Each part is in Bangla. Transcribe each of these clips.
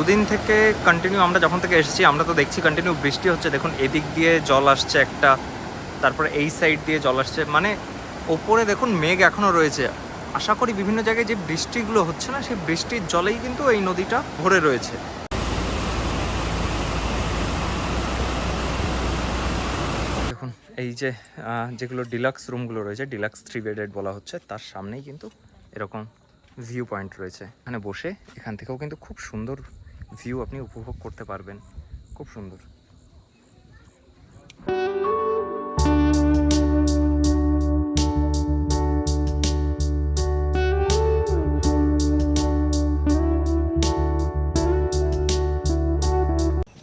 দুদিন থেকে কন্টিনিউ আমরা যখন থেকে এসেছি, আমরা তো দেখছি কন্টিনিউ বৃষ্টি হচ্ছে। দেখুন, এদিক দিয়ে জল আসছে একটা, তারপরে এই সাইড দিয়ে জল আসছে। মানে ওপরে দেখুন, মেঘ এখনও রয়েছে। আশা করি বিভিন্ন জায়গায় যে বৃষ্টিগুলো হচ্ছে না, সেই বৃষ্টির জলেই কিন্তু এই নদীটা ভরে রয়েছে। দেখুন, এই যে যেগুলো ডিলাক্স রুমগুলো রয়েছে ডিলাক্স থ্রি বেডেড বলা হচ্ছে, তার সামনেই কিন্তু এরকম ভিউ পয়েন্ট রয়েছে। এখানে বসে এখান থেকেও কিন্তু খুব সুন্দর ভিউ আপনি উপভোগ করতে পারবেন। খুব সুন্দর।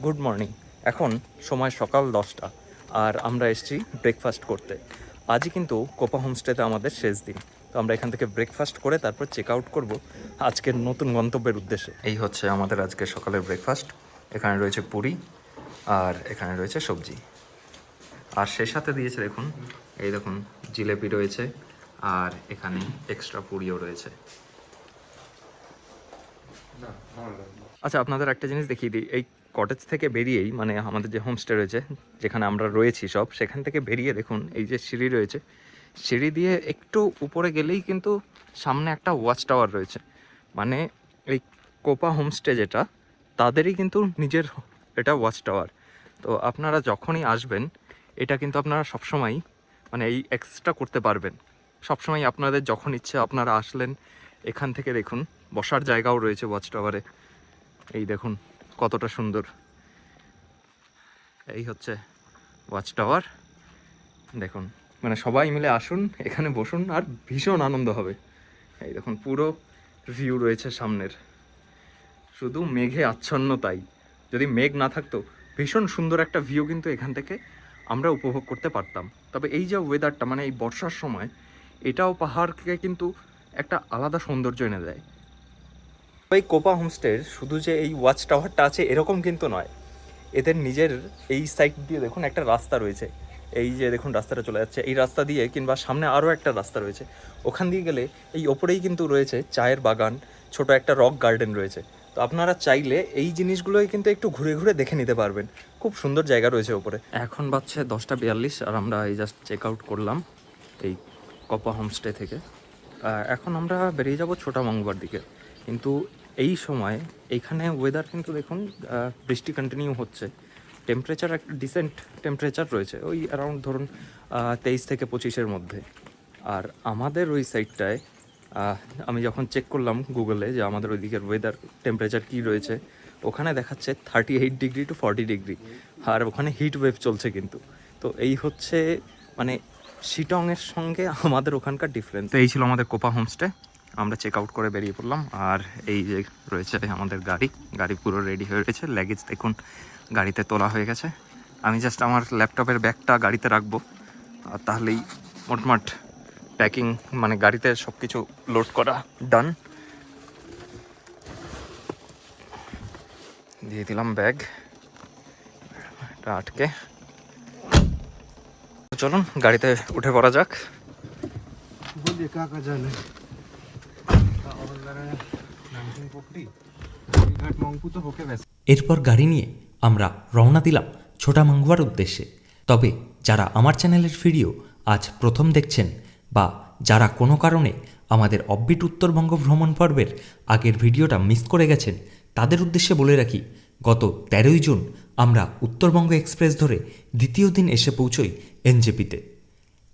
গুড মর্নিং এখন সময় সকাল দশটা, আর আমরা এসেছি ব্রেকফাস্ট করতে। আজই কিন্তু কোপা হোমস্টেতে আমাদের শেষ দিন। তো আমরা এখান থেকে ব্রেকফাস্ট করে তারপর চেক আউট করব আজকের নতুন গন্তব্যের উদ্দেশ্যে। এই হচ্ছে আমাদের আজকে সকালের ব্রেকফাস্ট এখানে রয়েছে পুরি আর এখানে রয়েছে সবজি। আর সে সাথে দিয়েছে দেখুন, এই দেখুন, জিলেপি রয়েছে আর এখানে এক্সট্রা পুরিও রয়েছে। আচ্ছা আপনাদের একটা জিনিস দেখিয়ে দিই। এই কটেজ থেকে বেরিয়েই মানে আমাদের যে হোমস্টে রয়েছে, যেখানে আমরা রয়েছি সব, সেখান থেকে বেরিয়ে দেখুন, এই যে সিঁড়ি রয়েছে সিঁড়ি দিয়ে একটু উপরে গেলেই কিন্তু সামনে একটা ওয়াচ টাওয়ার রয়েছে। মানে এই কোপা হোমস্টে যেটা, তাদেরই কিন্তু নিজের এটা ওয়াচ টাওয়ার তো আপনারা যখনই আসবেন, এটা কিন্তু আপনারা সবসময় মানে এই এক্সট্রা করতে পারবেন। সবসময় আপনাদের যখন ইচ্ছে আপনারা আসলেন, এখান থেকে দেখুন, বসার জায়গাও রয়েছে ওয়াচ টাওয়ারে এই দেখুন, কতটা সুন্দর। এই হচ্ছে ওয়াচ টাওয়ার দেখুন। সবাই মিলে আসুন, এখানে বসুন আর ভীষণ আনন্দ হবে। এই দেখুন, পুরো ভিউ রয়েছে সামনের। শুধু মেঘে আচ্ছন্ন তাই। যদি মেঘ না থাকতো, ভীষণ সুন্দর একটা ভিউ কিন্তু এখান থেকে আমরা উপভোগ করতে পারতাম। তবে এই যে ওয়েদারটা মানে এই বর্ষার সময়, এটাও পাহাড়কে কিন্তু একটা আলাদা সৌন্দর্য এনে দেয়। এই কোপা হোমস্টের শুধু যে এই ওয়াচ টাওয়ারটা আছে, এরকম কিন্তু নয়। এদের নিজের এই সাইড দিয়ে দেখুন একটা রাস্তা রয়েছে। এই যে দেখুন রাস্তাটা চলে যাচ্ছে, এই রাস্তা দিয়ে কিংবা সামনে আরও একটা রাস্তা রয়েছে। ওখান দিয়ে গেলে এই ওপরেই কিন্তু রয়েছে চায়ের বাগান, ছোট একটা রক গার্ডেন রয়েছে। তো আপনারা চাইলে এই জিনিসগুলোই কিন্তু একটু ঘুরে ঘুরে দেখে নিতে পারবেন। খুব সুন্দর জায়গা রয়েছে ওপরে। এখন বাজছে দশটা বিয়াল্লিশ, আর আমরা এই জাস্ট চেক আউট করলাম এই কপা হোমস্টে থেকে। এখন আমরা বেরিয়ে যাব ছোটা মঙ্গবার দিকে। কিন্তু এই সময় এইখানে ওয়েদার কিন্তু দেখুন বৃষ্টি কন্টিনিউ হচ্ছে। টেম্পারেচার একটা ডিসেন্ট টেম্পারেচার রয়েছে, ওই অ্যারাউন্ড ধরুন তেইশ থেকে পঁচিশের মধ্যে। আর আমাদের ওই সাইডটায় আমি যখন চেক করলাম গুগলে যে আমাদের ওইদিকের ওয়েদার টেম্পারেচার কী রয়েছে, ওখানে দেখাচ্ছে thirty eight degree to forty degree আর ওখানে হিট ওয়েভ চলছে কিন্তু। তো এই হচ্ছে মানে শিটংয়ের সঙ্গে আমাদের ওখানকার ডিফারেন্স তো এই ছিল আমাদের কোপা হোমস্টে। আমরা চেক আউট করে বেরিয়ে পড়লাম। আর এই যে রয়েছে আমাদের গাড়ি গাড়ি পুরো রেডি হয়ে রয়েছে। ল্যাগেজ দেখুন গাড়িতে তোলা হয়ে গেছে। আমি জাস্ট আমার ল্যাপটপের ব্যাগটা গাড়িতে রাখব। আর তাহলেই মোটমাট প্যাকিং মানে গাড়িতে সব কিছু লোড করা ডান দিয়ে দিলাম ব্যাগ আটকে। চলুন গাড়িতে উঠে পড়া যাক। এরপর গাড়ি নিয়ে আমরা রওনা দিলাম ছোটা মাঙ্গুয়ার উদ্দেশ্যে। তবে যারা আমার চ্যানেলের ভিডিও আজ প্রথম দেখছেন বা যারা কোনো কারণে আমাদের অব্বিট উত্তরবঙ্গ ভ্রমণ পর্বের আগের ভিডিওটা মিস করে গেছেন, তাদের উদ্দেশ্যে বলে রাখি, গত তেরোই জুন আমরা উত্তরবঙ্গ এক্সপ্রেস ধরে দ্বিতীয় দিন এসে পৌঁছই এনজেপিতে।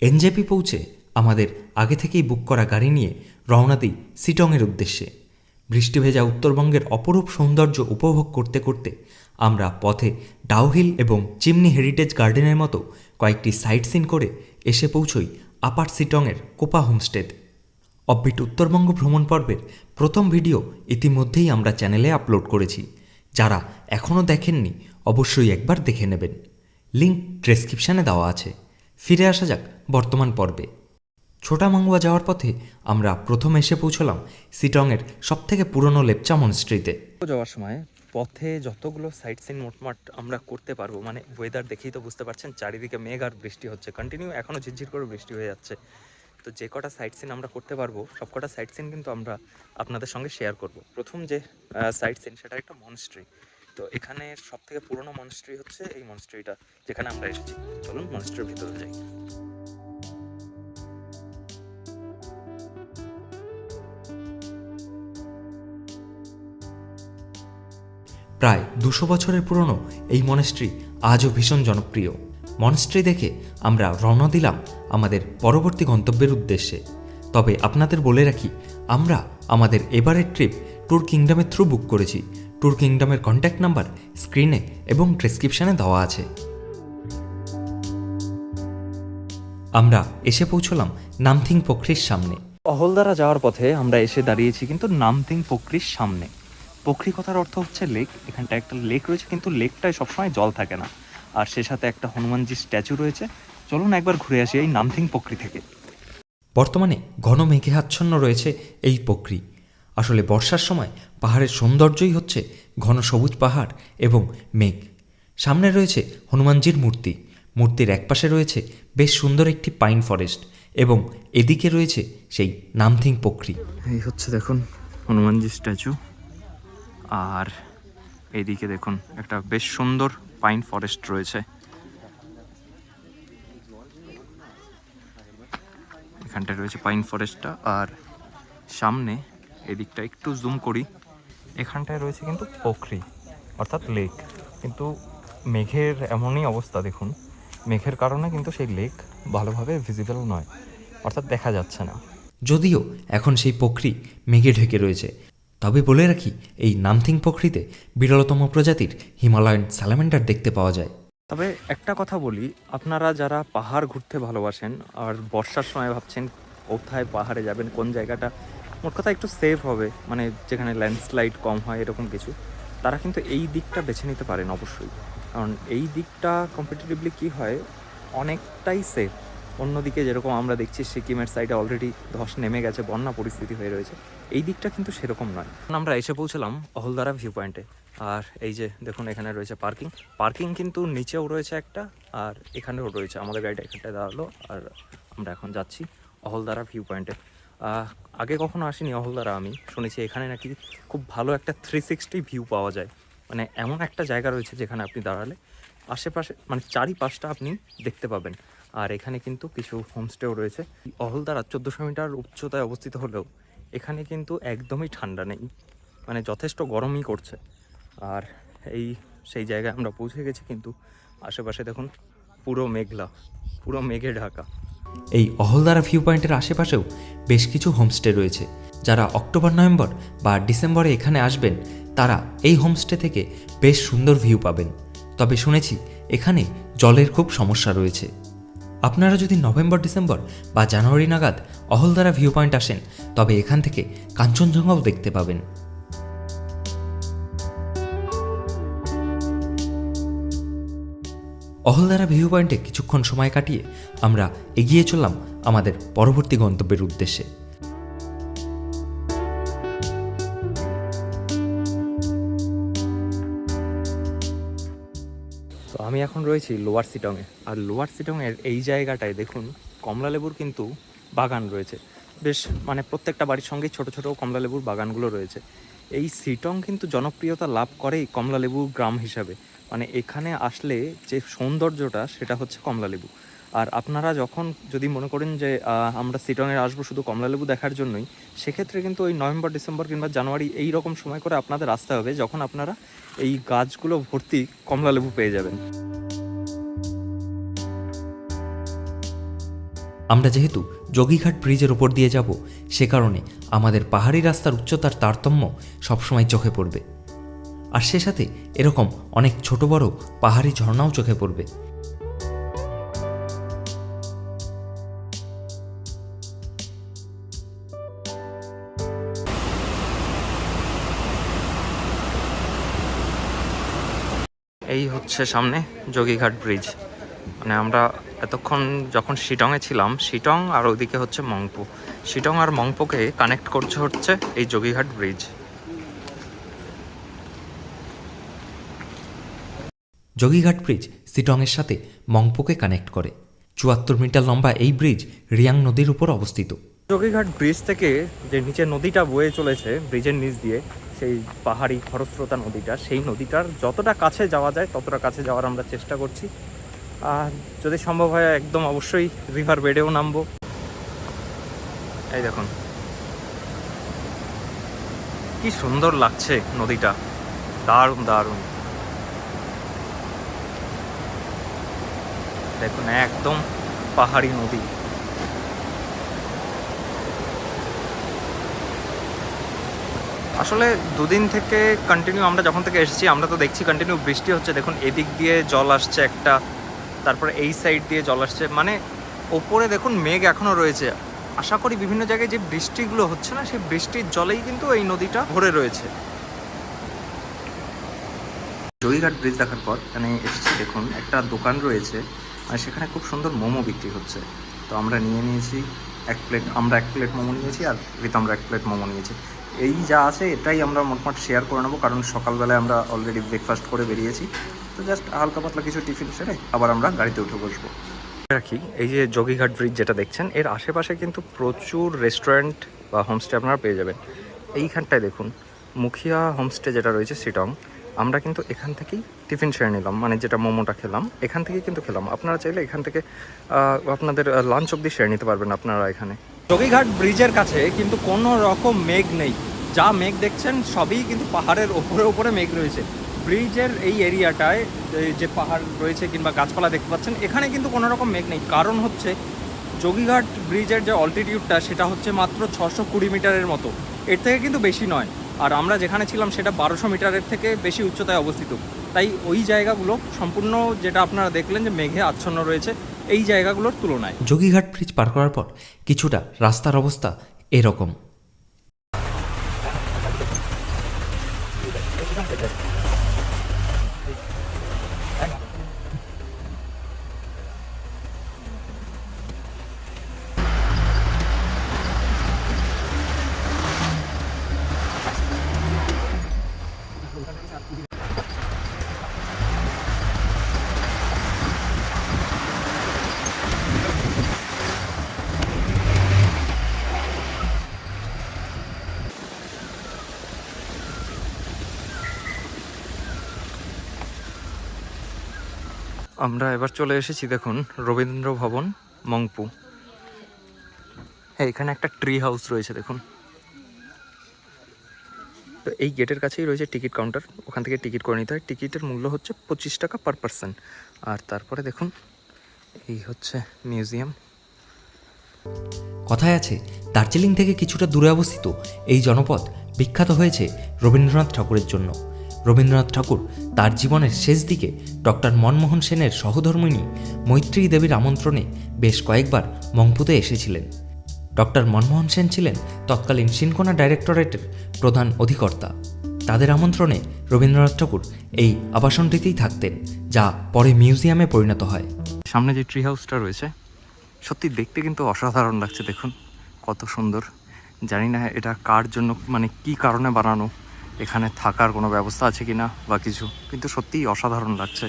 এনজেপি পৌঁছে আমাদের আগে থেকেই বুক করা গাড়ি নিয়ে রওনা দিই সিটংয়ের উদ্দেশ্যে। বৃষ্টি ভেজা উত্তরবঙ্গের অপরূপ সৌন্দর্য উপভোগ করতে করতে আমরা পথে ডাউহিল এবং চিমনি হেরিটেজ গার্ডেনের মতো কয়েকটি সাইট সিন করে এসে পৌঁছই আপার সিটংয়ের কোপা হোমস্টেতে অববিট উত্তরবঙ্গ ভ্রমণ পর্বের প্রথম ভিডিও ইতিমধ্যেই আমরা চ্যানেলে আপলোড করেছি। যারা এখনও দেখেননি, অবশ্যই একবার দেখে নেবেন। লিঙ্ক ডেসক্রিপশানে দেওয়া আছে। ফিরে আসা যাক বর্তমান পর্বে। ছোটা মাঙ্গুয়া যাওয়ার পথে আমরা প্রথম এসে পৌঁছলাম সিটংয়ের সবথেকে পুরনো লেপচা মনস্ট্রিতে যাওয়ার সময় পথে যতগুলো সাইট সিন মোটমাট আমরা করতে পারব মানে ওয়েদার দেখেই তো বুঝতে পারছেন, চারিদিকে মেঘ আর বৃষ্টি হচ্ছে। কন্টিনিউ এখনও ঝিরঝির করে বৃষ্টি হয়ে যাচ্ছে। তো যে কটা সাইট সিন আমরা করতে পারব, সব কটা সাইট সিন কিন্তু আমরা আপনাদের সঙ্গে শেয়ার করব। প্রথম যে সাইট সিন সেটা একটা মনস্ট্রি তো এখানে সব থেকে পুরনো মনস্ট্রি হচ্ছে এই মনস্ট্রিটা যেখানে আমরা এসেছি। চলুন মনস্ট্রির ভিতরে যাই। প্রায় দুশো বছরের পুরনো এই মনেস্ট্রি আজও ভীষণ জনপ্রিয়। মনেস্ট্রি দেখে আমরা রওনা দিলাম আমাদের পরবর্তী গন্তব্যের উদ্দেশ্যে। তবে আপনাদের বলে রাখি, আমরা আমাদের এবারের ট্রিপ ট্যুর কিংডমের থ্রু বুক করেছি। ট্যুর কিংডমের কন্ট্যাক্ট নাম্বার স্ক্রিনে এবং ডেসক্রিপশানে দেওয়া আছে। আমরা এসে পৌঁছলাম নামথিং পোখরির সামনে। অহলদারা যাওয়ার পথে আমরা এসে দাঁড়িয়েছি কিন্তু নামথিং পোখরির সামনে। পোখরি কথার অর্থ হচ্ছে লেক এখানটা একটা লেক রয়েছে কিন্তু লেকটায় সবসময় জল থাকে না। আর সে সাথে একটা হনুমানজির স্ট্যাচু রয়েছে। চলুন একবার ঘুরে আসি এই নামথিং পোখরি থেকে। বর্তমানে ঘন মেঘে আচ্ছন্ন রয়েছে এই পক্রি আসলে বর্ষার সময় পাহাড়ের সৌন্দর্যই হচ্ছে ঘন সবুজ পাহাড় এবং মেঘ। সামনে রয়েছে হনুমানজির মূর্তি। মূর্তির একপাশে রয়েছে বেশ সুন্দর একটি পাইন ফরেস্ট এবং এদিকে রয়েছে সেই নামথিং পক্রি এই হচ্ছে দেখুন হনুমানজির স্ট্যাচু আর এইদিকে দেখুন, একটা বেশ সুন্দর পাইন ফরেস্ট রয়েছে। এখানটায় রয়েছে পাইন ফরেস্টটা, আর সামনে এদিকটা একটু জুম করি। এখানটায় রয়েছে কিন্তু পোখরি, অর্থাৎ লেক কিন্তু মেঘের এমনই অবস্থা, দেখুন। মেঘের কারণে কিন্তু সেই লেক ভালোভাবে ভিজিবল নয়, অর্থাৎ দেখা যাচ্ছে না। যদিও এখন সেই পোখরি মেঘে ঢেকে রয়েছে তবে বলে রাখি, এই নামথিং পক্রিতে বিরলতম প্রজাতির হিমালয়ান স্যালামেন্ডার দেখতে পাওয়া যায়। তবে একটা কথা বলি, আপনারা যারা পাহাড় ঘুরতে ভালোবাসেন আর বর্ষার সময় ভাবছেন কোথায় পাহাড়ে যাবেন, কোন জায়গাটা, মোট কথা একটু সেফ হবে মানে যেখানে ল্যান্ডস্লাইড কম হয়, এরকম কিছু, তারা কিন্তু এই দিকটা বেছে নিতে পারেন অবশ্যই। কারণ এই দিকটা কম্পিটিটিভলি কি হয়, অনেকটাই সেফ অন্যদিকে যেরকম আমরা দেখছি, সিকিমের সাইডে অলরেডি ধস নেমে গেছে, বন্যা পরিস্থিতি হয়ে রয়েছে। এই দিকটা কিন্তু সেরকম নয়। আমরা এসে পৌঁছলাম অহলদারা ভিউ পয়েন্টে আর এই যে দেখুন, এখানে রয়েছে পার্কিং পার্কিং কিন্তু নিচেও রয়েছে একটা, আর এখানেও রয়েছে। আমাদের গাড়িটা এখানটায় দাঁড়াল, আর আমরা এখন যাচ্ছি অহলদারা ভিউ পয়েন্টে আগে কখনো আসিনি অহলদারা আমি, শুনেছি এখানে নাকি খুব ভালো একটা থ্রি সিক্সটি ভিউ পাওয়া যায়। মানে এমন একটা জায়গা রয়েছে যেখানে আপনি দাঁড়ালে আশেপাশে মানে চারিপাশটা আপনি দেখতে পাবেন। আর এখানে কিন্তু কিছু হোমস্টেও রয়েছে। অহলদারা চোদ্দোশো মিটার উচ্চতায় অবস্থিত হলেও এখানে কিন্তু একদমই ঠান্ডা নেই। মানে যথেষ্ট গরমই করছে। আর এই সেই জায়গায় আমরা পৌঁছে গেছি কিন্তু আশেপাশে দেখুন পুরো মেঘলা, পুরো মেঘে ঢাকা। এই অহলদারা ভিউ পয়েন্টের আশেপাশেও বেশ কিছু হোমস্টে রয়েছে। যারা অক্টোবর, নভেম্বর বা ডিসেম্বরে এখানে আসবেন, তারা এই হোমস্টে থেকে বেশ সুন্দর ভিউ পাবেন। তবে শুনেছি এখানে জলের খুব সমস্যা রয়েছে। আপনারা যদি নভেম্বর, ডিসেম্বর বা জানুয়ারি নাগাদ অহলদারা ভিউ পয়েন্ট আসেন, তবে এখান থেকে কাঞ্চনজঙ্ঘাও দেখতে পাবেন। অহলদারা ভিউ পয়েন্টে কিছুক্ষণ সময় কাটিয়ে আমরা এগিয়ে চললাম আমাদের পরবর্তী গন্তব্যের উদ্দেশ্যে। আমি এখন রয়েছি লোয়ার সিটংয়ে। আর লোয়ার সিটংয়ের এই জায়গাটায় দেখুন কমলা লেবুর কিন্তু বাগান রয়েছে। বেশ মানে প্রত্যেকটা বাড়ির সঙ্গেই ছোট ছোট কমলা লেবুর বাগানগুলো রয়েছে। এই সিটং কিন্তু জনপ্রিয়তা লাভ করেই কমলা লেবু গ্রাম হিসাবে। মানে এখানে আসলে যে সৌন্দর্যটা, সেটা হচ্ছে কমলা লেবু আর আপনারা যখন যদি মনে করেন যে আমরা সিটংয়ে আসব শুধু কমলা লেবু দেখার জন্যই, সেক্ষেত্রে কিন্তু ওই নভেম্বর, ডিসেম্বর কিংবা জানুয়ারি এই রকম সময় করে আপনাদের আসতে হবে, যখন আপনারা এই গাছগুলো ভর্তি কমলা লেবু পেয়ে যাবেন। আমরা যেহেতু যোগীঘাট ব্রিজের ওপর দিয়ে যাব, সে কারণে আমাদের পাহাড়ি রাস্তার উচ্চতার তারতম্য সবসময় চোখে পড়বে। আর সে সাথে এরকম অনেক ছোট বড় পাহাড়ি ঝর্ণাও চোখে পড়বে। এই হচ্ছে সামনে যোগীঘাট ব্রিজ। মানে আমরা এতক্ষণ যখন শিটংয়ে ছিলাম শিটং আর ওইদিকে হচ্ছে মংপো। শিটং আর মংপোকে কানেক্ট করছে হচ্ছে এই যোগীঘাট ব্রিজ যোগীঘাট ব্রিজ সিটংয়ের সাথে মংপোকে কানেক্ট করে। চুয়াত্তর মিটার লম্বা এই ব্রিজ রিয়াং নদীর উপর অবস্থিত। যোগীঘাট ব্রিজ থেকে যে নিচে নদীটা বয়ে চলেছে ব্রিজের নিচ দিয়ে সেই পাহাড়ি খরস্রোতা নদীটা সেই নদীটার যতটা কাছে যাওয়া যায় ততটা কাছে যাওয়ার আমরা চেষ্টা করছি। যদি সম্ভব হয়, একদম অবশ্যই রিভার বেডেও নামবো। এই দেখুন। কি সুন্দর লাগছে নদীটা। দারুণ দারুণ। দেখুন, একদম পাহাড়ি নদী। আসলে দুদিন থেকে কন্টিনিউ আমরা যখন থেকে এসেছি, আমরা তো দেখছি কন্টিনিউ বৃষ্টি হচ্ছে। দেখুন, এদিক দিয়ে জল আসছে একটা। তারপরে এই সাইড দিয়ে জল আসছে। মানে ওপরে দেখুন মেঘ এখনও রয়েছে। আশা করি বিভিন্ন জায়গায় যে বৃষ্টিগুলো হচ্ছে না, সেই বৃষ্টির জলেই কিন্তু এই নদীটা ভরে রয়েছে। জয়ীঘাট ব্রিজ দেখার পর এখানে এসেছি। দেখুন, একটা দোকান রয়েছে, আর সেখানে খুব সুন্দর মোমো বিক্রি হচ্ছে। তো আমরা নিয়ে নিয়েছি এক প্লেট আমরা এক প্লেট মোমো নিয়েছি আর আমরা এক প্লেট মোমো নিয়েছি। এই যা আছে, এটাই আমরা মোটমাট শেয়ার করে নেব, কারণ সকালবেলায় আমরা অলরেডি ব্রেকফাস্ট করে বেরিয়েছি। তো জাস্ট হালকা পাতলা কিছু টিফিন সেরে আবার আমরা গাড়িতে উঠে বসবো। রাখি, এই যে যোগীঘাট ব্রিজ যেটা দেখছেন, এর আশেপাশে কিন্তু প্রচুর রেস্টুরেন্ট বা হোমস্টে আপনারা পেয়ে যাবেন। এইখানটায় দেখুন, মুখিয়া হোমস্টে যেটা রয়েছে সিটং আমরা কিন্তু এখান থেকেই টিফিন সেরে নিলাম মানে যেটা মোমোটা খেলাম, এখান থেকেই কিন্তু খেলাম। আপনারা চাইলে এখান থেকে আপনাদের লাঞ্চ অবধি সেরে নিতে পারবেন আপনারা এখানে। যোগীঘাট ব্রিজের কাছে কিন্তু কোনো রকম মেঘ নেই। যা মেঘ দেখছেন সবই কিন্তু পাহাড়ের ওপরে ওপরে মেঘ রয়েছে। ব্রিজের এই এরিয়াটায় যে পাহাড় রয়েছে কিংবা গাছপালা দেখতে পাচ্ছেন, এখানে কিন্তু কোনো রকম মেঘ নেই। কারণ হচ্ছে যোগীঘাট ব্রিজের যে অল্টিটিউডটা সেটা হচ্ছে মাত্র ছশো কুড়ি মিটারের মতো। এর থেকে কিন্তু বেশি নয়। আর আমরা যেখানে ছিলাম, সেটা বারোশো মিটারের থেকে বেশি উচ্চতায় অবস্থিত। তাই ওই জায়গাগুলো সম্পূর্ণ যেটা আপনারা দেখলেন যে মেঘে আচ্ছন্ন রয়েছে। এই জায়গাগুলোর তুলনায়। যোগীঘাট ব্রিজ পার করার পর কিছুটা রাস্তার অবস্থা এরকম। আমরা এবার চলে এসেছি, দেখুন, রবীন্দ্র ভবন, মংপু। হ্যাঁ এখানে একটা ট্রি হাউস রয়েছে, দেখুন। তো এই গেটের কাছেই রয়েছে টিকিট কাউন্টার, ওখান থেকে টিকিট করে নিতে হয়। টিকিটের মূল্য হচ্ছে পঁচিশ টাকা পার পার্সন আর তারপরে দেখুন, এই হচ্ছে মিউজিয়াম কথায় আছে, দার্জিলিং থেকে কিছুটা দূরে অবস্থিত এই জনপদ বিখ্যাত হয়েছে রবীন্দ্রনাথ ঠাকুরের জন্য। রবীন্দ্রনাথ ঠাকুর তার জীবনের শেষ দিকে ডক্টর মনমোহন সেনের সহধর্মিনী মৈত্রী দেবীর আমন্ত্রণে বেশ কয়েকবার মংপুতে এসেছিলেন। ডক্টর মনমোহন সেন ছিলেন তৎকালীন সিনকোনা ডাইরেক্টরেটের প্রধান অধিকর্তা। তাদের আমন্ত্রণে রবীন্দ্রনাথ ঠাকুর এই আবাসনটিতেই থাকতেন, যা পরে মিউজিয়ামে পরিণত হয়। সামনে যে ট্রি হাউসটা রয়েছে, সত্যি দেখতে কিন্তু অসাধারণ লাগছে, দেখুন, কত সুন্দর। জানি না এটা কার জন্য মানে কি কারণে বানানো এখানে থাকার কোনো ব্যবস্থা আছে কি না বা কিছু? কিন্তু সত্যিই অসাধারণ লাগছে।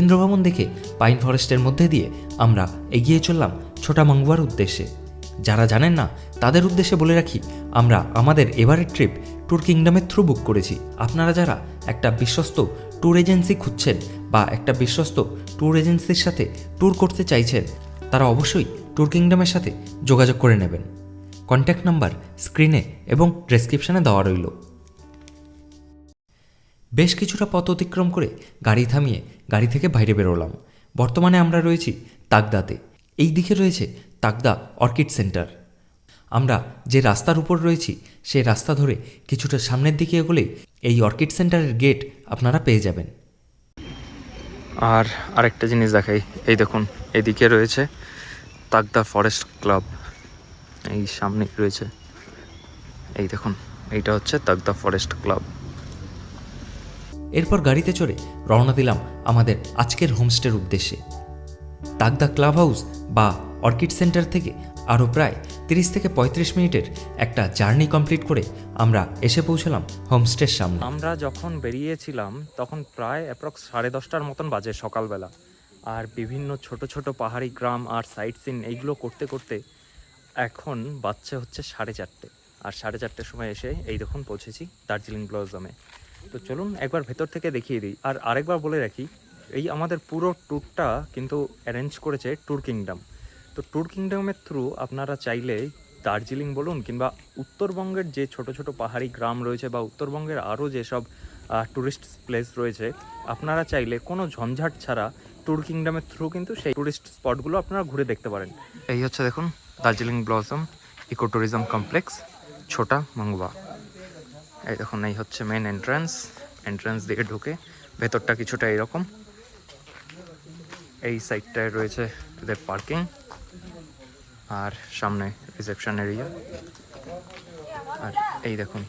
রবীন্দ্রভবন দেখে পাইন ফরেস্টের মধ্যে দিয়ে আমরা এগিয়ে চললাম ছোটা মাঙ্গুয়ার উদ্দেশ্যে। যারা জানেন না, তাদের উদ্দেশ্যে বলে রাখি, আমরা আমাদের এবারের ট্রিপ ট্যুর কিংডমের থ্রু বুক করেছি। আপনারা যারা একটা বিশ্বস্ত ট্যুর এজেন্সি খুঁজছেন বা একটা বিশ্বস্ত ট্যুর এজেন্সির সাথে ট্যুর করতে চাইছেন, তারা অবশ্যই ট্যুর কিংডমের সাথে যোগাযোগ করে নেবেন। কন্ট্যাক্ট নাম্বার স্ক্রিনে এবং ডেসক্রিপশানে দেওয়া রইল। বেশ কিছুটা পথ অতিক্রম করে গাড়ি থামিয়ে গাড়ি থেকে বাইরে বেরোলাম। বর্তমানে আমরা রয়েছি তাকদাতে। এই দিকে রয়েছে তাকদা অর্কিড সেন্টার। আমরা যে রাস্তার উপর রয়েছি সেই রাস্তা ধরে কিছুটা সামনের দিকে এগোলেই এই অর্কিড সেন্টারের গেট আপনারা পেয়ে যাবেন। আর আরেকটা জিনিস দেখাই। এই দেখুন, এদিকে রয়েছে তাকদা ফরেস্ট ক্লাব। এই সামনে রয়েছে। এই দেখুন, এইটা হচ্ছে তাকদা ফরেস্ট ক্লাব। এরপর গাড়িতে চড়ে রওনা দিলাম আমাদের আজকের হোমস্টের উদ্দেশ্যে। তাগদা ক্লাব হাউস বা অর্কিড সেন্টার থেকে আরও প্রায় তিরিশ থেকে পঁয়ত্রিশ মিনিটের একটা জার্নি কমপ্লিট করে আমরা এসে পৌঁছলাম হোমস্টের সামনে। আমরা যখন বেরিয়েছিলাম তখন প্রায় অ্যাপ্রক্স সাড়ে দশটার মতন বাজে সকালবেলা। আর বিভিন্ন ছোট ছোট পাহাড়ি গ্রাম আর সাইট সিন এইগুলো করতে করতে এখন বাচ্চা হচ্ছে সাড়ে চারটে। আর সাড়ে চারটের সময় এসে এই দেখুন পৌঁছেছি দার্জিলিং ব্লজমে। তো চলুন একবার ভেতর থেকে দেখিয়ে দিই। আর আরেকবার বলে রাখি, এই আমাদের পুরো ট্যুরটা কিন্তু অ্যারেঞ্জ করেছে ট্যুর কিংডম তো ট্যুর কিংডমের থ্রু আপনারা চাইলে দার্জিলিং বলুন কিংবা উত্তরবঙ্গের যে ছোট ছোট পাহাড়ি গ্রাম রয়েছে বা উত্তরবঙ্গের আরও যেসব ট্যুরিস্ট প্লেস রয়েছে, আপনারা চাইলে কোনো ঝঞ্ঝাট ছাড়া ট্যুর কিংডমের থ্রু কিন্তু সেই ট্যুরিস্ট স্পটগুলো আপনারা ঘুরে দেখতে পারেন। এই হচ্ছে দেখুন Darjeeling Blossom Eco Tourism Complex Chota Mangwa এই দেখুন, এই হচ্ছে মেন এন্ট্রান্স এন্ট্রান্স দিকে ঢুকে ভেতরটা কিছুটা এরকম। এই সাইডটায় রয়েছে এদের পার্কিং আর সামনে রিসেপশন এরিয়া আর এই দেখুন,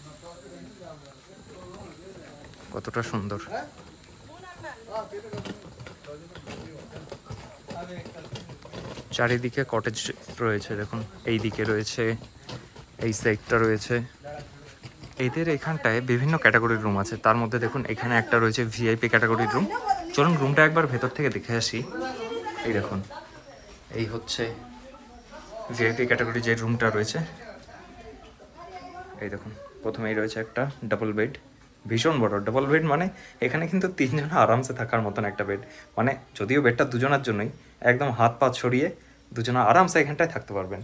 কতটা সুন্দর। চারিদিকে কটেজ রয়েছে, দেখুন এই দিকে রয়েছে, এই সাইডটা রয়েছে। এদের এখানটায় বিভিন্ন ক্যাটাগরির রুম আছে। তার মধ্যে দেখুন, এখানে একটা রয়েছে ভিআইপি ক্যাটাগরির রুম চলুন রুমটা একবার ভেতর থেকে দেখে আসি। এই দেখুন, এই হচ্ছে ভিআইপি ক্যাটাগরি যে রুমটা রয়েছে। এই দেখুন, প্রথমেই রয়েছে একটা ডাবল বেড ভীষণ বড়। ডাবল বেড মানে এখানে কিন্তু তিনজন আরামসে থাকার মতন একটা বেড মানে যদিও বেডটা দুজনের জন্যই, একদম হাত পা ছড়িয়ে দুজনা আরামসে এখানটায় থাকতে পারবেন।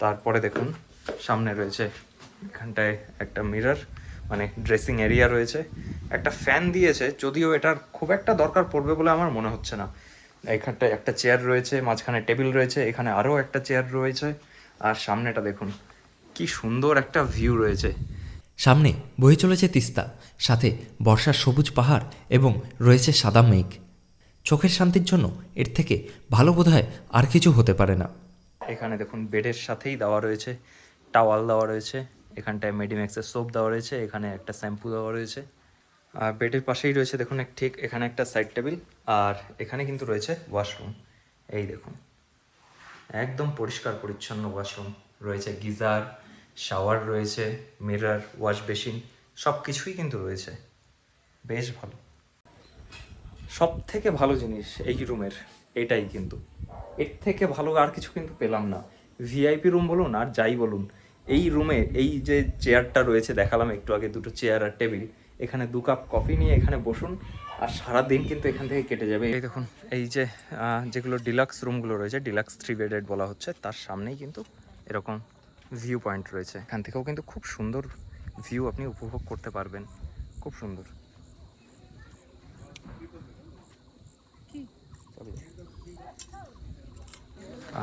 তারপরে দেখুন, সামনে রয়েছে এখানটায় একটা মিরর মানে ড্রেসিং এরিয়া রয়েছে। একটা ফ্যান দিয়েছে যদিও এটার খুব একটা দরকার পড়বে বলে আমার মনে হচ্ছে না। এখানটায় একটা চেয়ার রয়েছে মাঝখানে টেবিল রয়েছে এখানে আরও একটা চেয়ার রয়েছে। আর সামনেটা দেখুন কি সুন্দর একটা ভিউ রয়েছে। সামনে বয়ে চলেছে তিস্তা সাথে বর্ষার সবুজ পাহাড় এবং রয়েছে সাদা মেঘ। চোখের শান্তির জন্য এর থেকে ভালো বোধহয় আর কিছু হতে পারে না। এখানে দেখুন বেডের সাথেই দেওয়া রয়েছে টাওয়াল দেওয়া রয়েছে। এখানটায় মেডিম্যাক্সের সোপ দেওয়া রয়েছে, এখানে একটা শ্যাম্পু দেওয়া রয়েছে। আর বেডের পাশেই রয়েছে, দেখুন ঠিক এখানে একটা সাইড টেবিল আর এখানে কিন্তু রয়েছে ওয়াশরুম এই দেখুন, একদম পরিষ্কার পরিচ্ছন্ন ওয়াশরুম রয়েছে গিজার শাওয়ার রয়েছে মিরর ওয়াশ বেসিন সব কিছুই কিন্তু রয়েছে। বেশ ভালো। সব থেকে ভালো জিনিস এই রুমের, এটাই কিন্তু। এর থেকে ভালো আর কিছু কিন্তু পেলাম না। ভিআইপি রুম বলুন আর যাই বলুন এই রুমে এই যে চেয়ারটা রয়েছে, দেখালাম একটু আগে, দুটো চেয়ার আর টেবিল এখানে দু কাপ কফি নিয়ে এখানে বসুন, আর সারা দিন কিন্তু এখান থেকে কেটে যাবে। এই দেখুন, এই যে যেগুলো ডিলাক্স রুমগুলো রয়েছে ডিলাক্স থ্রি বেডেড বলা হচ্ছে, তার সামনেই কিন্তু এরকম ভিউ পয়েন্ট রয়েছে। এখান থেকেও কিন্তু খুব সুন্দর ভিউ আপনি উপভোগ করতে পারবেন, খুব সুন্দর।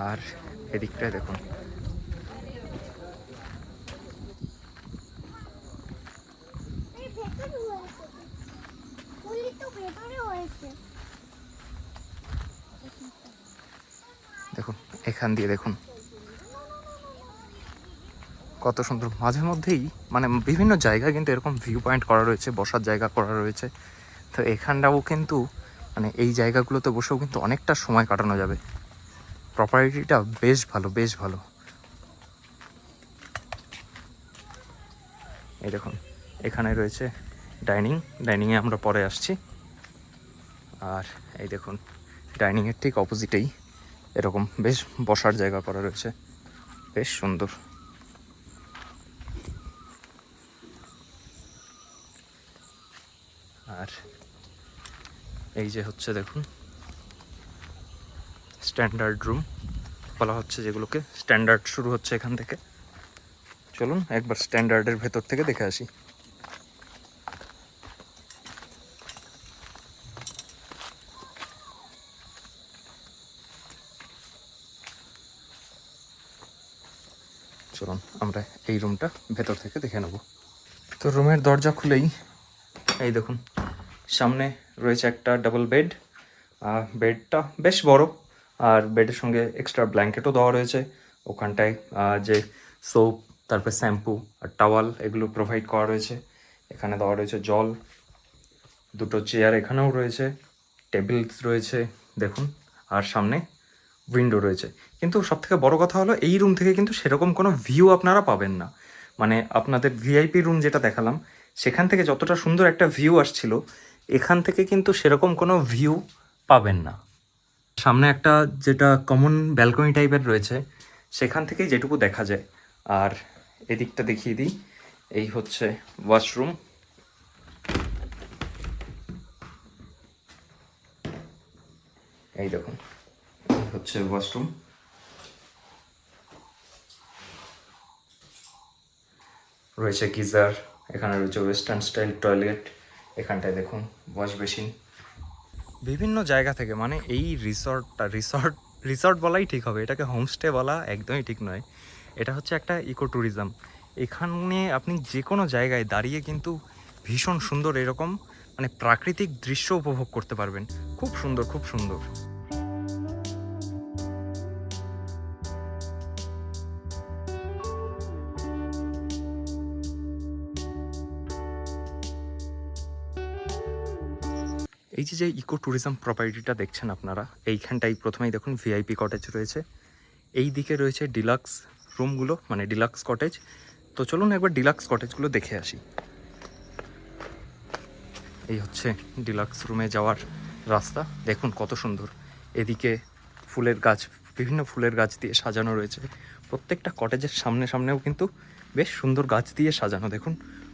আর এদিকটায় দেখুন এই ভেতরে হয়েছে পুলি তো ভেতরে হয়েছে দেখুন, এখান দিয়ে দেখুন। কত সুন্দর। মাঝে মধ্যেই মানে বিভিন্ন জায়গায় কিন্তু এরকম ভিউ পয়েন্ট করা রয়েছে, বসার জায়গা করা রয়েছে। তো এখানটাও কিন্তু মানে এই জায়গাগুলোতে বসেও কিন্তু অনেকটা সময় কাটানো যাবে। প্রপার্টিটা বেশ ভালো বেশ ভালো। এই দেখুন, এখানে রয়েছে ডাইনিং, ডাইনিংয়ে আমরা পরে আসছি। আর এই দেখুন, ডাইনিংয়ের ঠিক অপোজিটেই এরকম বেশ বসার জায়গা করা রয়েছে। বেশ সুন্দর। আর এই যে হচ্ছে দেখুন, স্ট্যান্ডার্ড রুম। বলা হচ্ছে যেগুলোকে স্ট্যান্ডার্ড শুরু হচ্ছে এখান থেকে। চলুন একবার স্ট্যান্ডার্ডের ভেতর থেকে দেখে আসি চলুন আমরা এই রুমটা ভেতর থেকে দেখে নেব। তো রুমের দরজা খুলেই, এই দেখুন, সামনে রয়েছে একটা ডাবল বেড বেডটা বেশ বড়, আর বেডের সঙ্গে এক্সট্রা ব্ল্যাঙ্কেটও দেওয়া রয়েছে। ওখানটায় যে সোপ তারপরে শ্যাম্পু আর টাওয়াল এগুলো প্রোভাইড করা রয়েছে। এখানে দেওয়া রয়েছে জল, দুটো চেয়ার এখানেও রয়েছে টেবিলস রয়েছে, দেখুন, আর সামনে উইন্ডো রয়েছে। কিন্তু সবথেকে বড় কথা হলো, এই রুম থেকে কিন্তু সেরকম কোনো ভিউ আপনারা পাবেন না। মানে আপনাদের ভিআইপি রুম যেটা দেখালাম, সেখান থেকে যতটা সুন্দর একটা ভিউ আসছিল, এখান থেকে কিন্তু সেরকম কোনো ভিউ পাবেন না। সামনে একটা যেটা কমন ব্যালকনি টাইপের রয়েছে, সেখান থেকেই যেটুকু দেখা যায়। আর এদিকটা দেখিয়ে দিই, এই হচ্ছে ওয়াশরুম এই দেখুন। হচ্ছে ওয়াশরুম রয়েছে গিজার, এখানে রয়েছে ওয়েস্টার্ন স্টাইল টয়লেট এখানটায় দেখুন ওয়াশ বেসিন বিভিন্ন জায়গা থেকে মানে এই রিসর্টটা, রিসর্ট রিসর্ট বলাই ঠিক হবে, এটাকে হোমস্টে বলা একদমই ঠিক নয়। এটা হচ্ছে একটা ইকো ট্যুরিজম এখানে আপনি যে কোনো জায়গায় দাঁড়িয়ে কিন্তু ভীষণ সুন্দর এরকম মানে প্রাকৃতিক দৃশ্য উপভোগ করতে পারবেন। খুব সুন্দর খুব সুন্দর। যে যে ইকো ট্যুরিজম প্রপার্টিটা দেখছেন আপনারা। এইখানটাই প্রথমেই দেখুন ভিআইপি কটেজ রয়েছে। এই দিকে রয়েছে ডিলাক্স রুমগুলো মানে ডিলাক্স কটেজ তো চলুন একবার ডিলাক্স কটেজগুলো দেখে আসি। এই হচ্ছে ডিলাক্স রুমে যাওয়ার রাস্তা। দেখুন কত সুন্দর। এদিকে ফুলের গাছ, বিভিন্ন ফুলের গাছ দিয়ে সাজানো রয়েছে। প্রত্যেকটা কটেজের সামনে সামনেও কিন্তু বেশ সুন্দর গাছ দিয়ে সাজানো। দেখুন,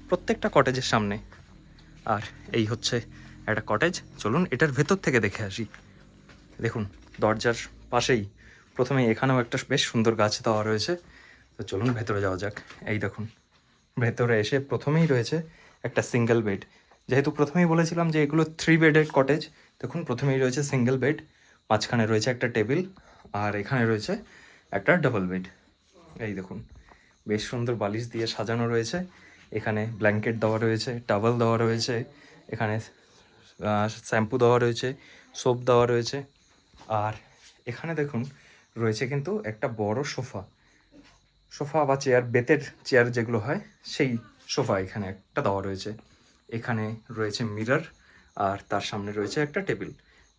প্রত্যেকটা কটেজের সামনে। আর এই হচ্ছে একটা কটেজ চলুন, এটার ভেতর থেকে দেখে আসি। দেখুন, দরজার পাশেই প্রথমে এখানেও একটা বেশ সুন্দর গাছ দেওয়া রয়েছে। তো চলুন, ভেতরে যাওয়া যাক। এই দেখুন, ভেতরে এসে প্রথমেই রয়েছে একটা সিঙ্গেল বেড যেহেতু প্রথমেই বলেছিলাম যে এগুলো থ্রি বেডের কটেজ দেখুন, প্রথমেই রয়েছে সিঙ্গেল বেড মাঝখানে রয়েছে একটা টেবিল আর এখানে রয়েছে একটা ডাবল বেড এই দেখুন, বেশ সুন্দর বালিশ দিয়ে সাজানো রয়েছে। এখানে ব্ল্যাঙ্কেট দেওয়া রয়েছে টাওয়েল দেওয়া রয়েছে, এখানে শ্যাম্পু দেওয়া রয়েছে, সোপ দেওয়া রয়েছে। আর এখানে দেখুন, রয়েছে কিন্তু একটা বড় সোফা। সোফা বা চেয়ার, বেতের চেয়ার যেগুলো হয়, সেই সোফা এখানে একটা দেওয়া রয়েছে। এখানে রয়েছে মিরর, আর তার সামনে রয়েছে একটা টেবিল।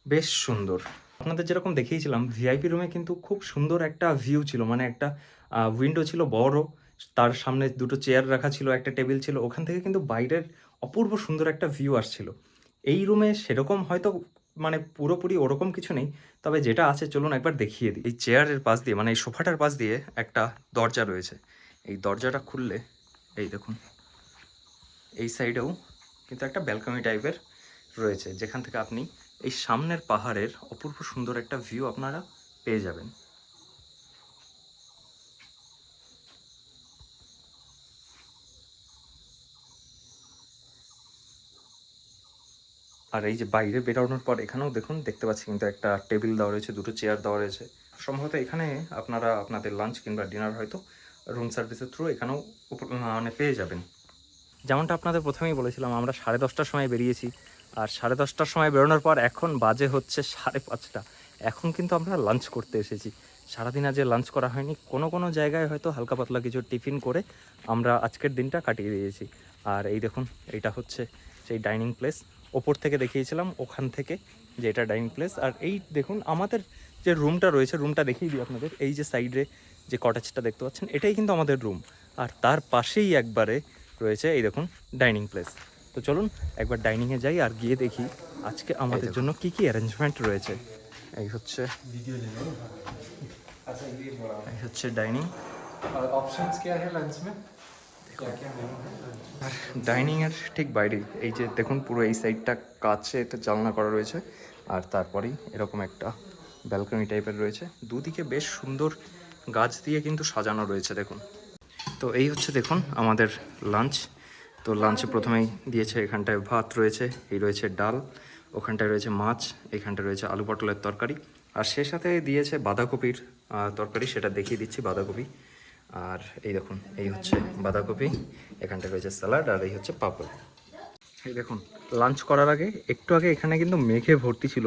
বেশ সুন্দর। আপনাদের যেরকম দেখিয়েছিলাম, ভিআইপি রুমে কিন্তু খুব সুন্দর একটা ভিউ ছিল মানে একটা উইন্ডো ছিল বড়, তার সামনে দুটো চেয়ার রাখা ছিল, একটা টেবিল ছিল, ওখান থেকে কিন্তু বাইরের অপূর্ব সুন্দর একটা ভিউ আসছিল। এই রুমে সেরকম হয়তো মানে পুরোপুরি ওরকম কিছু নেই। তবে যেটা আছে, চলুন একবার দেখিয়ে দিই। এই চেয়ারের পাশ দিয়ে মানে এই সোফাটার পাশ দিয়ে একটা দরজা রয়েছে। এই দরজাটা খুললে, এই দেখুন, এই সাইডেও কিন্তু একটা ব্যালকনি টাইপের রয়েছে, যেখান থেকে আপনি এই সামনের পাহাড়ের অপূর্ব সুন্দর একটা ভিউ আপনারা পেয়ে যাবেন। আর এই যে বাইরে বেরোনোর পর এখানেও দেখুন, দেখতে পাচ্ছি কিন্তু একটা টেবিল দেওয়া রয়েছে, দুটো চেয়ার দেওয়া রয়েছে। সম্ভবত এখানে আপনারা আপনাদের লাঞ্চ কিংবা ডিনার হয়তো রুম সার্ভিসের থ্রু এখানেও মানে পেয়ে যাবেন। যেমনটা আপনাদের প্রথমেই বলেছিলাম, আমরা সাড়ে দশটার সময় বেরিয়েছি। আর সাড়ে দশটার সময় বেরোনোর পর এখন বাজে হচ্ছে সাড়ে পাঁচটা। এখন কিন্তু আমরা লাঞ্চ করতে এসেছি। সারাদিন আজ লাঞ্চ করা হয়নি। কোনো কোনো জায়গায় হয়তো হালকা পাতলা কিছু টিফিন করে আমরা আজকের দিনটা কাটিয়ে দিয়েছি। আর এই দেখুন, এইটা হচ্ছে সেই ডাইনিং প্লেস ওপর থেকে দেখিয়েছিলাম ওখান থেকে যে এটা ডাইনিং প্লেস আর এই দেখুন আমাদের যে রুমটা রয়েছে রুমটা দেখিয়ে দিই আপনাদের এই যে সাইডে যে কটেজটা দেখতে পাচ্ছেন এটাই কিন্তু আমাদের রুম আর তার পাশেই একবারে রয়েছে এই দেখুন ডাইনিং প্লেস তো চলুন একবার ডাইনিংয়ে যাই আর গিয়ে দেখি আজকে আমাদের জন্য কি কি অ্যারেঞ্জমেন্ট রয়েছে এই হচ্ছে এই হচ্ছে ডাইনিং ऑप्शंस क्या है लंच में क्या क्या मेनू है আর ডাইনিং এর ঠিক বাইরে, এই যে দেখুন পুরো এই সাইডটা কাছে একটা জানলা করা রয়েছে, আর তারপরেই এরকম একটা ব্যালকনি টাইপের রয়েছে। দুদিকে বেশ সুন্দর গাছ দিয়ে কিন্তু সাজানো রয়েছে, দেখুন। তো এই হচ্ছে, দেখুন, আমাদের লাঞ্চ তো লাঞ্চে প্রথমেই দিয়েছে এখানটায় ভাত রয়েছে, এই রয়েছে ডাল, ওখানটায় রয়েছে মাছ, এখানটায় রয়েছে আলু পটলের তরকারি। আর সে সাথে দিয়েছে বাঁধাকপির তরকারি, সেটা দেখিয়ে দিচ্ছি বাঁধাকপি। আর এই দেখুন, এই হচ্ছে বাঁধাকপি এখানটা রয়েছে স্যালাড আর এই হচ্ছে পাপড়। এই দেখুন, লাঞ্চ করার আগে, একটু আগে এখানে কিন্তু মেঘে ভর্তি ছিল,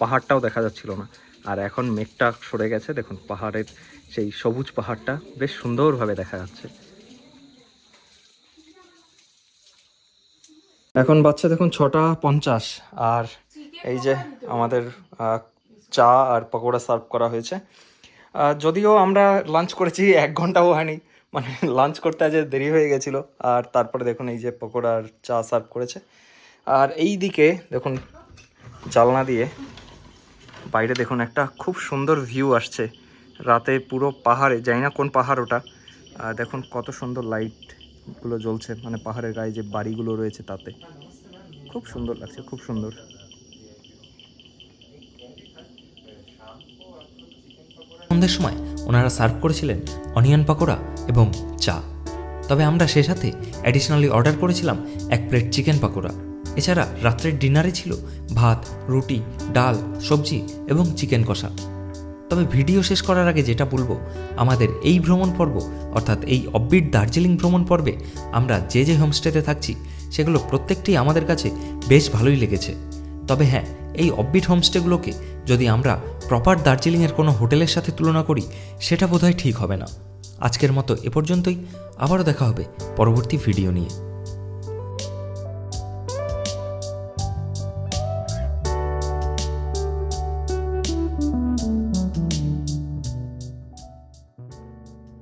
পাহাড়টাও দেখা যাচ্ছিল না। আর এখন মেঘটা সরে গেছে, দেখুন পাহাড়ের সেই সবুজ পাহাড়টা বেশ সুন্দরভাবে দেখা যাচ্ছে। এখন বাচ্চা দেখুন ছটা পঞ্চাশ, আর এই যে আমাদের চা আর পকোড়া সার্ভ করা হয়েছে। যদিও আমরা লাঞ্চ করেছি, এক ঘন্টাও হয়নি। মানে লাঞ্চ করতে আজ দেরি হয়ে গেছিল। আর তারপরে দেখুন, এই যে পকোড়ার চা সার্ভ করেছে। আর এই দিকে দেখুন, জালনা দিয়ে বাইরে দেখুন একটা খুব সুন্দর ভিউ আসছে। রাতে পুরো পাহাড়ে, জানি না কোন পাহাড় ওটা। দেখুন কত সুন্দর লাইটগুলো জ্বলছে। মানে পাহাড়ের গায়ে যে বাড়িগুলো রয়েছে তাতে। খুব সুন্দর লাগছে, খুব সুন্দর। সন্ধ্যের সময় ওনারা সার্ভ করেছিলেন অনিয়ন পাকোড়া এবং চা। তবে আমরা সে সাথে অ্যাডিশনালি অর্ডার করেছিলাম এক প্লেট চিকেন পাকোড়া। এছাড়া রাত্রের ডিনারে ছিল ভাত, রুটি, ডাল, সবজি এবং চিকেন কষা। তবে ভিডিও শেষ করার আগে যেটা বলব, আমাদের এই ভ্রমণ পর্ব, অর্থাৎ এই অব্বিট দার্জিলিং ভ্রমণ পর্বে আমরা যে যে হোমস্টেতে থাকছি, সেগুলো প্রত্যেকটি আমাদের কাছে বেশ ভালোই লেগেছে। তবে হ্যাঁ এই অব্বিট হোমস্টেগুলোকে যদি আমরা প্রপার দার্জিলিংয়ের কোনো হোটেলের সাথে তুলনা করি, সেটা বোধহয় ঠিক হবে না। আজকের মতো এ পর্যন্তই। আবারও দেখা হবে পরবর্তী ভিডিও নিয়ে।